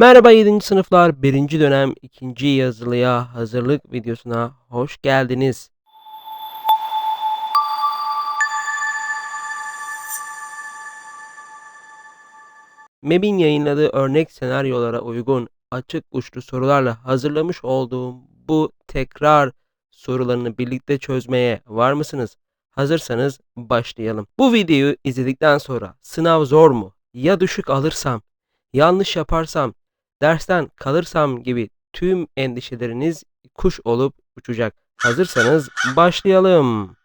Merhaba 7. sınıflar 1. dönem 2. yazılıya hazırlık videosuna hoş geldiniz. MEB'in yayınladığı örnek senaryolara uygun açık uçlu sorularla hazırlamış olduğum bu tekrar sorularını birlikte çözmeye var mısınız? Hazırsanız başlayalım. Bu videoyu izledikten sonra sınav zor mu? Ya düşük alırsam? Yanlış yaparsam? Dersten kalırsam gibi tüm endişeleriniz kuş olup uçacak. Hazırsanız başlayalım.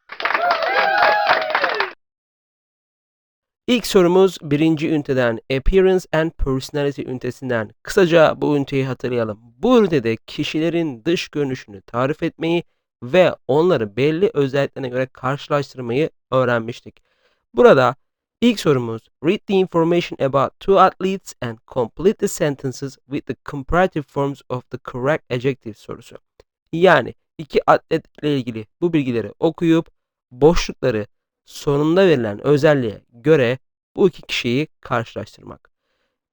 İlk sorumuz birinci üniteden Appearance and Personality ünitesinden. Kısaca bu üniteyi hatırlayalım. Bu ünitede kişilerin dış görünüşünü tarif etmeyi ve onları belli özelliklerine göre karşılaştırmayı öğrenmiştik. Burada ilk sorumuz Read the information about two athletes and complete the sentences with the comparative forms of the correct adjective sorusu. Yani iki atletle ilgili bu bilgileri okuyup boşlukları sonunda verilen özelliğe göre bu iki kişiyi karşılaştırmak.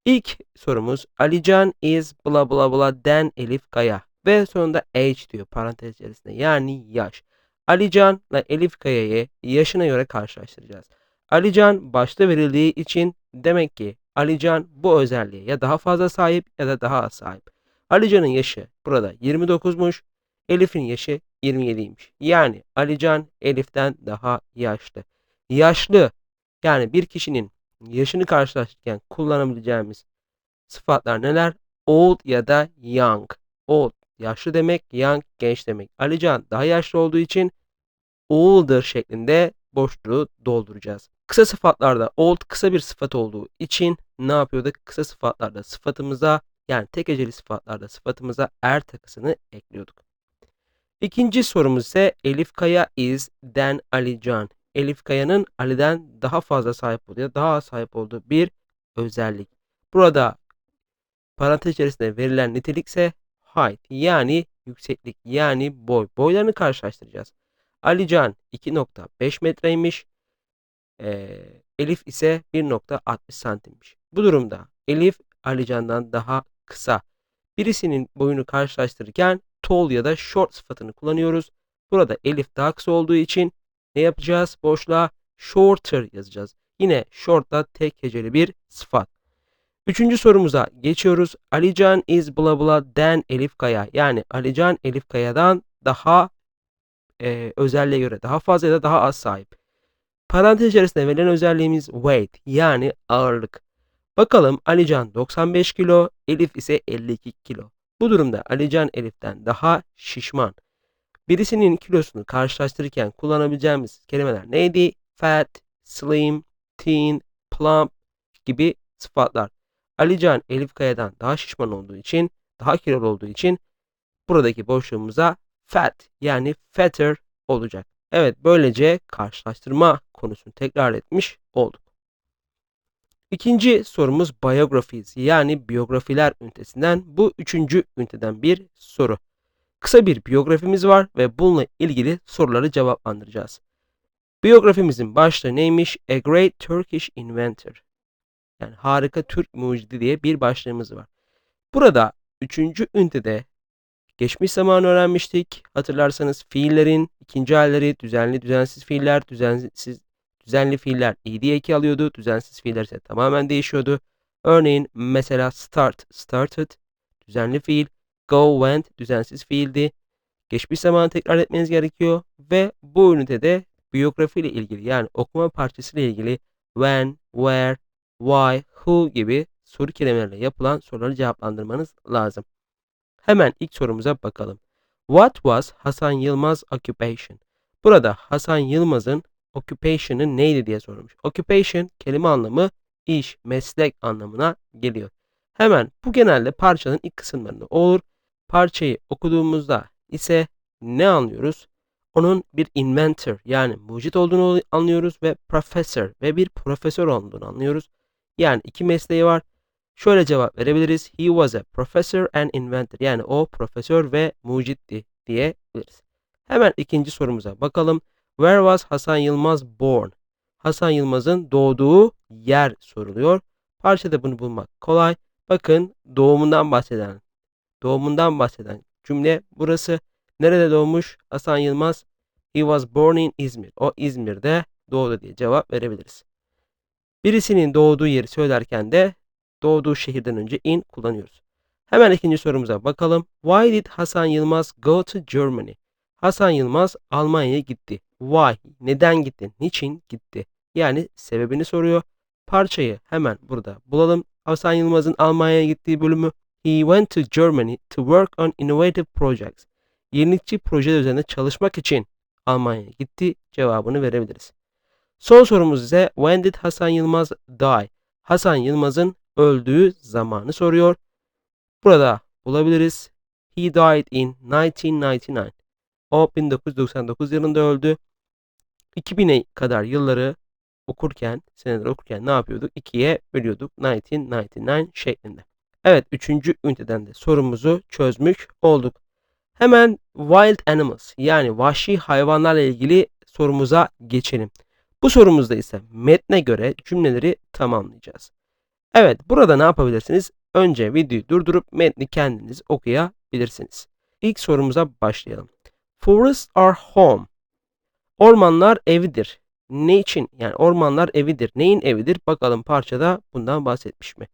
İlk sorumuz Alican is bla bla bla den Elif Kaya ve sonunda age diyor parantez içerisinde yani yaş. Alican ile Elif Kaya'yı yaşına göre karşılaştıracağız. Alican başta verildiği için demek ki Alican bu özelliğe ya daha fazla sahip ya da daha az sahip. Alican'ın yaşı burada 29'muş. Elif'in yaşı 27'ymiş. Yani Alican Elif'ten daha yaşlı. Yaşlı yani bir kişinin yaşını karşılaştırırken kullanabileceğimiz sıfatlar neler? Old ya da young. Old yaşlı demek, young genç demek. Alican daha yaşlı olduğu için older şeklinde boşluğu dolduracağız. Kısa sıfatlarda old kısa bir sıfat olduğu için ne yapıyorduk? Kısa sıfatlarda sıfatımıza yani tek eceli sıfatlarda sıfatımıza er takısını ekliyorduk. İkinci sorumuz ise Elif Kaya is den Ali Can. Elif Kaya'nın Ali'den daha fazla sahip olduğu ya daha sahip olduğu bir özellik. Burada parantez içerisinde verilen nitelik ise height yani yükseklik yani boy. Boylarını karşılaştıracağız. Ali Can 2.5 metreymiş. Ee, Elif ise 1.60 santimmiş. Bu durumda Elif Ali Can'dan daha kısa. Birisinin boyunu karşılaştırırken tall ya da short sıfatını kullanıyoruz. Burada Elif daha kısa olduğu için ne yapacağız? Boşluğa shorter yazacağız. Yine short da tek heceli bir sıfat. Üçüncü sorumuza geçiyoruz. Alican is bla bla den Elif Kaya. Yani Alican Elif Kaya'dan daha e, özelliğe göre daha fazla ya da daha az sahip. Parantez içerisinde verilen özelliğimiz weight yani ağırlık. Bakalım Alican 95 kilo, Elif ise 52 kilo. Bu durumda Alican Elif'ten daha şişman. Birisinin kilosunu karşılaştırırken kullanabileceğimiz kelimeler neydi? Fat, slim, thin, plump gibi sıfatlar. Alican Elif Kaya'dan daha şişman olduğu için, daha kilolu olduğu için buradaki boşluğumuza fat yani fatter olacak. Evet böylece karşılaştırma konusunu tekrar etmiş olduk. İkinci sorumuz biographies yani biyografiler ünitesinden bu üçüncü üniteden bir soru. Kısa bir biyografimiz var ve bununla ilgili soruları cevaplandıracağız. Biyografimizin başlığı neymiş? A Great Turkish Inventor. Yani harika Türk mucidi diye bir başlığımız var. Burada üçüncü ünitede geçmiş zamanı öğrenmiştik. Hatırlarsanız fiillerin ikinci halleri düzenli düzensiz fiiller, düzensiz düzenli fiiller ed eki alıyordu. Düzensiz fiiller ise tamamen değişiyordu. Örneğin mesela start, started, düzenli fiil, go, went, düzensiz fiildi. Geçmiş zamanı tekrar etmeniz gerekiyor ve bu ünitede biyografi ile ilgili yani okuma parçası ile ilgili when, where, why, who gibi soru kelimelerle yapılan soruları cevaplandırmanız lazım. Hemen ilk sorumuza bakalım. What was Hasan Yılmaz occupation? Burada Hasan Yılmaz'ın occupation'ı neydi diye sormuş. Occupation kelime anlamı iş, meslek anlamına geliyor. Hemen bu genelde parçanın ilk kısımlarında olur. Parçayı okuduğumuzda ise ne anlıyoruz? Onun bir inventor yani mucit olduğunu anlıyoruz ve professor ve bir profesör olduğunu anlıyoruz. Yani iki mesleği var. Şöyle cevap verebiliriz. He was a professor and inventor. Yani o profesör ve mucitti diyebiliriz. Hemen ikinci sorumuza bakalım. Where was Hasan Yılmaz born? Hasan Yılmaz'ın doğduğu yer soruluyor. Parçada bunu bulmak kolay. Bakın doğumundan bahseden, doğumundan bahseden cümle burası. Nerede doğmuş? Hasan Yılmaz. He was born in İzmir. O İzmir'de doğdu diye cevap verebiliriz. Birisinin doğduğu yeri söylerken de doğduğu şehirden önce in kullanıyoruz. Hemen ikinci sorumuza bakalım. Why did Hasan Yılmaz go to Germany? Hasan Yılmaz Almanya'ya gitti. Why? Neden gitti? Niçin gitti? Yani sebebini soruyor. Parçayı hemen burada bulalım. Hasan Yılmaz'ın Almanya'ya gittiği bölümü. He went to Germany to work on innovative projects. Yenilikçi projeler üzerinde çalışmak için Almanya'ya gitti cevabını verebiliriz. Son sorumuz ise when did Hasan Yılmaz die? Hasan Yılmaz'ın öldüğü zamanı soruyor. Burada bulabiliriz. He died in 1999. O 1999 yılında öldü. 2000'e kadar yılları okurken, seneler okurken ne yapıyorduk? 2'ye bölüyorduk. 1999 şeklinde. Evet, üçüncü üniteden de sorumuzu çözmüş olduk. Hemen wild animals yani vahşi hayvanlarla ilgili sorumuza geçelim. Bu sorumuzda ise metne göre cümleleri tamamlayacağız. Evet, burada ne yapabilirsiniz? Önce videoyu durdurup metni kendiniz okuyabilirsiniz. İlk sorumuza başlayalım. Forests are home. Ormanlar evidir. Ne için? Yani ormanlar evidir. Neyin evidir? Bakalım parçada bundan bahsetmiş mi?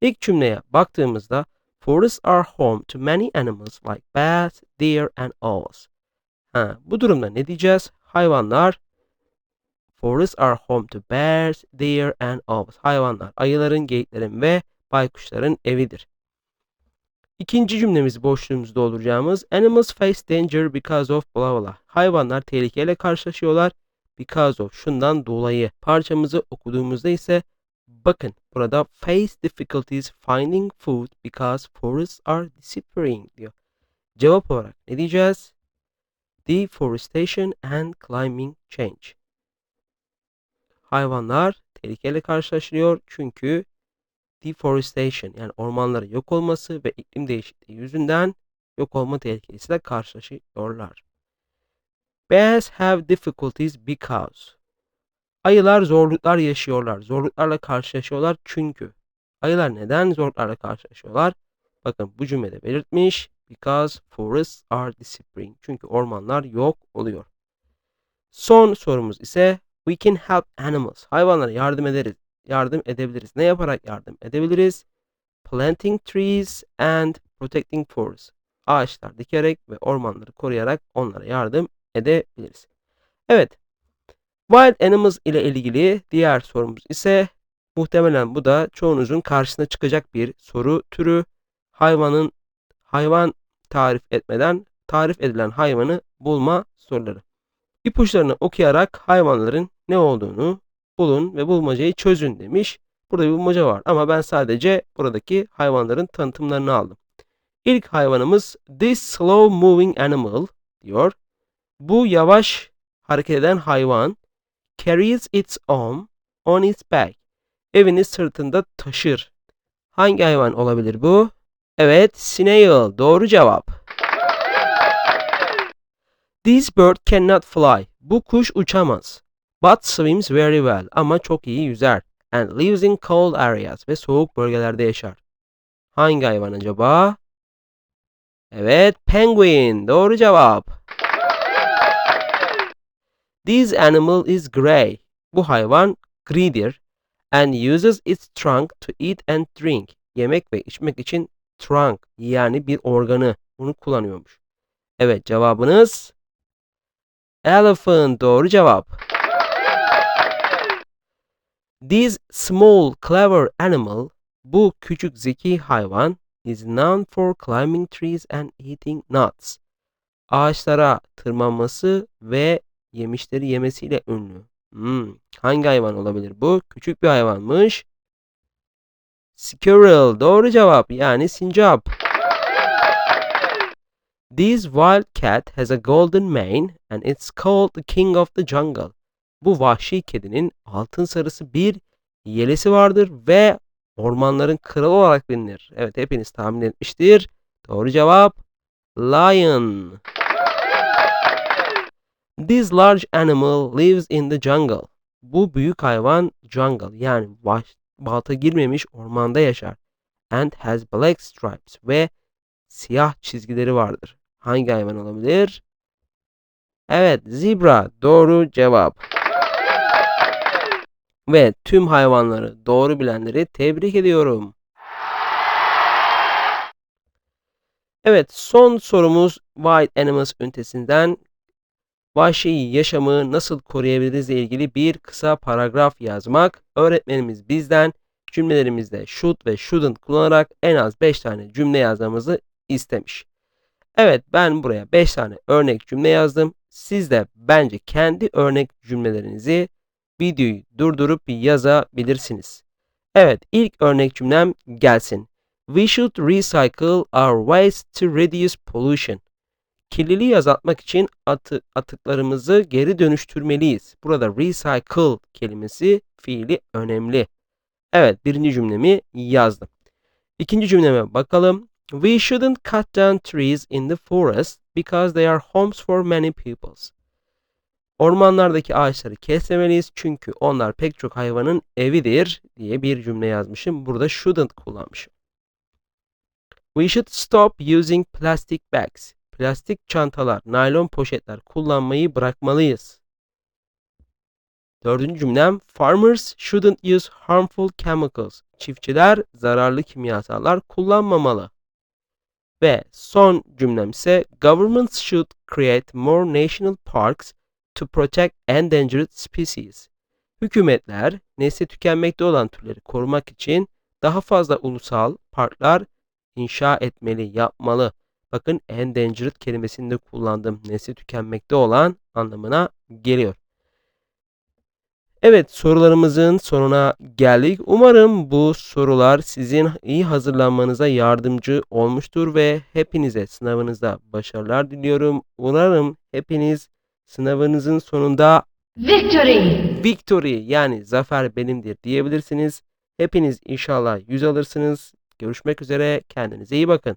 İlk cümleye baktığımızda Forests are home to many animals like bats, deer and owls. Ha, bu durumda ne diyeceğiz? Hayvanlar Forests are home to bears, deer and owls. Hayvanlar ayıların, geyiklerin ve baykuşların evidir. İkinci cümlemiz boşluğumuzu dolduracağımız Animals face danger because of blah blah. Hayvanlar tehlikeyle karşılaşıyorlar. Because of şundan dolayı. Parçamızı okuduğumuzda ise bakın burada face difficulties finding food because forests are disappearing diyor. Cevap olarak ne diyeceğiz? Deforestation and climate change. Hayvanlar tehlikeyle karşılaşıyor çünkü deforestation yani ormanların yok olması ve iklim değişikliği yüzünden yok olma tehlikesiyle karşılaşıyorlar. Bears have difficulties because. Ayılar zorluklar yaşıyorlar. Zorluklarla karşılaşıyorlar çünkü. Ayılar neden zorluklarla karşılaşıyorlar? Bakın bu cümlede belirtmiş. Because forests are disappearing. Çünkü ormanlar yok oluyor. Son sorumuz ise We can help animals. Hayvanlara yardım ederiz. Yardım edebiliriz. Ne yaparak yardım edebiliriz? Planting trees and protecting forests. Ağaçlar dikerek ve ormanları koruyarak onlara yardım edebiliriz. Evet. Wild animals ile ilgili diğer sorumuz ise muhtemelen bu da çoğunuzun karşısına çıkacak bir soru türü. Hayvanın hayvan tarif etmeden tarif edilen hayvanı bulma soruları. İpuçlarını okuyarak hayvanların ne olduğunu bulun ve bulmacayı çözün demiş. Burada bir bulmaca var ama ben sadece buradaki hayvanların tanıtımlarını aldım. İlk hayvanımız this slow moving animal diyor. Bu yavaş hareket eden hayvan carries its home on its back. Evini sırtında taşır. Hangi hayvan olabilir bu? Evet, snail. Doğru cevap. This bird cannot fly. Bu kuş uçamaz. But swims very well. Ama çok iyi yüzer. And lives in cold areas. Ve soğuk bölgelerde yaşar. Hangi hayvan acaba? Evet, penguin. Doğru cevap. This animal is grey. Bu hayvan gridir. And uses its trunk to eat and drink. Yemek ve içmek için trunk yani bir organı. Bunu kullanıyormuş. Evet cevabınız Elephant doğru cevap. This small clever animal bu küçük zeki hayvan is known for climbing trees and eating nuts. Ağaçlara tırmanması ve yemişleri yemesiyle ünlü. Hmm, hangi hayvan olabilir bu? Küçük bir hayvanmış. Squirrel doğru cevap yani sincap. This wild cat has a golden mane and it's called the king of the jungle. Bu vahşi kedinin altın sarısı bir yelesi vardır ve ormanların kralı olarak bilinir. Evet hepiniz tahmin etmiştir. Doğru cevap lion. This large animal lives in the jungle. Bu büyük hayvan jungle yani balta girmemiş ormanda yaşar. and has black stripes ve siyah çizgileri vardır. Hangi hayvan olabilir? Evet, zebra doğru cevap. Ve tüm hayvanları doğru bilenleri tebrik ediyorum. Evet, son sorumuz Wild Animals ünitesinden vahşi yaşamı nasıl koruyabiliriz ile ilgili bir kısa paragraf yazmak. Öğretmenimiz bizden cümlelerimizde should ve shouldn't kullanarak en az 5 tane cümle yazmamızı istemiş. Evet ben buraya 5 tane örnek cümle yazdım. Siz de bence kendi örnek cümlelerinizi videoyu durdurup yazabilirsiniz. Evet ilk örnek cümlem gelsin. We should recycle our waste to reduce pollution. Kirliliği azaltmak için atı, atıklarımızı geri dönüştürmeliyiz. Burada recycle kelimesi fiili önemli. Evet birinci cümlemi yazdım. İkinci cümleme bakalım. We shouldn't cut down trees in the forest because they are homes for many peoples. Ormanlardaki ağaçları kesmemeliyiz çünkü onlar pek çok hayvanın evidir diye bir cümle yazmışım. Burada shouldn't kullanmışım. We should stop using plastic bags. Plastik çantalar, naylon poşetler kullanmayı bırakmalıyız. Dördüncü cümlem Farmers shouldn't use harmful chemicals. Çiftçiler zararlı kimyasallar kullanmamalı. Ve son cümlem ise Governments should create more national parks to protect endangered species. Hükümetler nesli tükenmekte olan türleri korumak için daha fazla ulusal parklar inşa etmeli, yapmalı. Bakın endangered kelimesini de kullandım. Nesli tükenmekte olan anlamına geliyor. Evet sorularımızın sonuna geldik. Umarım bu sorular sizin iyi hazırlanmanıza yardımcı olmuştur ve hepinize sınavınızda başarılar diliyorum. Umarım hepiniz sınavınızın sonunda Victory! victory yani zafer benimdir diyebilirsiniz. Hepiniz inşallah yüz alırsınız. Görüşmek üzere. Kendinize iyi bakın.